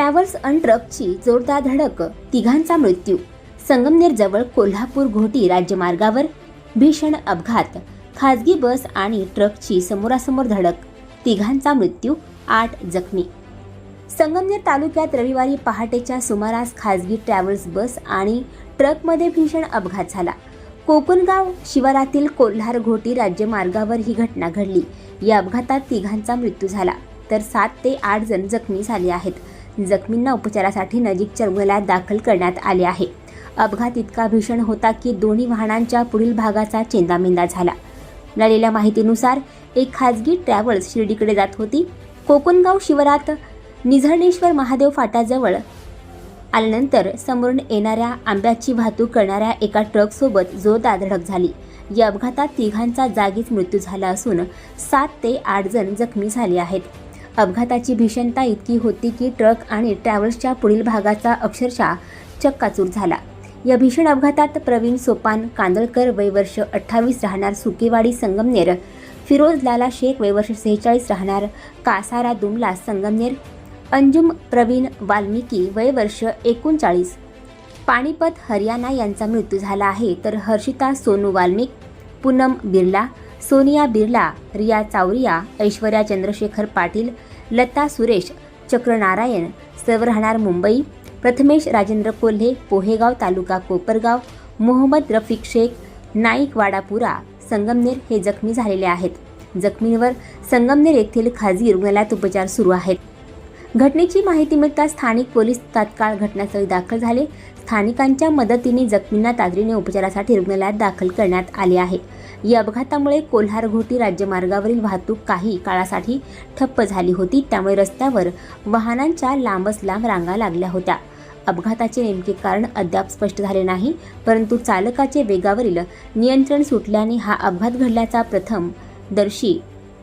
Travels अन ट्रकची जोरदार धडक तिघांचा मृत्यू. संगमनेर जवळ कोल्हापूर घोटी राज्यमार्गावर भीषण अपघात खाजगी बस आणि ट्रकची समोरासमोर धडक तिघांचा मृत्यू आठ जखमी. संगमनेर तालुक्यात रविवारी पहाटेच्या सुमारास खाजगी ट्रॅव्हल्स बस आणि ट्रकमध्ये भीषण अपघात झाला. कोकणगाव शिवारातील कोल्हार घोटी राज्यमार्गावर ही घटना घडली. या अपघातात तिघांचा मृत्यू झाला तर सात ते आठ जण जखमी झाले आहेत. जखमींना उपचारासाठी नजीकच्या रुग्णालयात दाखल करण्यात आले आहे. अपघात इतका भीषण होता की दोन्ही वाहनांच्या पुढील भागाचा चेंदामेंदा झाला. मिळालेल्या माहितीनुसार एक खाजगी ट्रॅव्हल्स शिर्डीकडे जात होती. कोकणगाव शिवारात निझर्णेश्वर महादेव फाट्याजवळ आल्यानंतर समोरून येणाऱ्या आंब्याची वाहतूक करणाऱ्या एका ट्रकसोबत जोरदार धडक झाली. या अपघातात तिघांचा जागीच मृत्यू झाला असून सात ते आठ जण जखमी झाले आहेत. अपघाताची भीषणता इतकी होती की ट्रक आणि ट्रॅव्हल्सच्या पुढील भागाचा अक्षरशः चक्काचूर झाला. या भीषण अपघातात प्रवीण सोपान कांदळकर वयवर्ष अठ्ठावीस राहणार सुकेवाडी संगमनेर फिरोज लाला शेख वयवर्ष सेहेचाळीस राहणार कासारा दुमला संगमनेर अंजुम प्रवीण वाल्मिकी वयवर्ष एकोणचाळीस. पाणीपत हरियाणा यांचा मृत्यू झाला आहे तर हर्षिता सोनू वाल्मिक पूनम बिर्ला सोनिया बिर्ला रिया चावरिया ऐश्वर्या चंद्रशेखर पाटील लता सुरेश चक्रनारायण सर्व राहणार मुंबई प्रथमेश राजेंद्र कोल्हे पोहेगाव तालुका कोपरगाव मोहम्मद रफिक शेख नाईक वाडापुरा संगमनेर हे जखमी झालेले आहेत. जखमींवर संगमनेर येथील खाजगी रुग्णालयात उपचार सुरू आहेत. घटनेची माहिती मिळताच स्थानिक पोलीस तात्काळ घटनास्थळी दाखल झाले. स्थानिकांच्या मदतीने जखमींना तातडीने उपचारासाठी रुग्णालयात दाखल करण्यात आले आहे. या अपघातामुळे कोल्हार घोटी राज्यमार्गावरील वाहतूक काही काळासाठी ठप्प झाली होती. त्यामुळे रस्त्यावर वाहनांच्या लांबच लांब रांगा लागल्या होत्या. अपघाताचे नेमके कारण अद्याप स्पष्ट झाले नाही परंतु चालकाचे वेगावरील नियंत्रण सुटल्याने हा अपघात घडल्याचा प्रथम दर्शी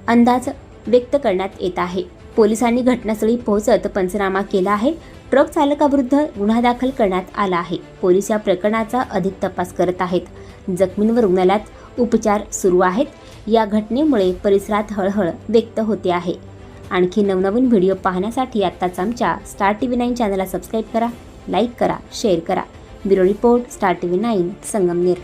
अंदाज व्यक्त करण्यात येत आहे. पोलिसांनी घटनास्थळी पोहोचत पंचनामा केला आहे. ट्रक चालकाविरुद्ध गुन्हा दाखल करण्यात आला आहे. पोलीस या प्रकरणाचा अधिक तपास करत आहेत. जखमींवर रुग्णालयात उपचार सुरू आहेत. या घटनेमुळे परिसरात हळहळ व्यक्त होते आहे. आणखी नवनवीन व्हिडिओ पाहण्यासाठी आत्ताच आमच्या स्टार टी व्ही नाईन चॅनलला सबस्क्राईब करा लाईक करा शेअर करा. Bureau report star T V nine Sangamner.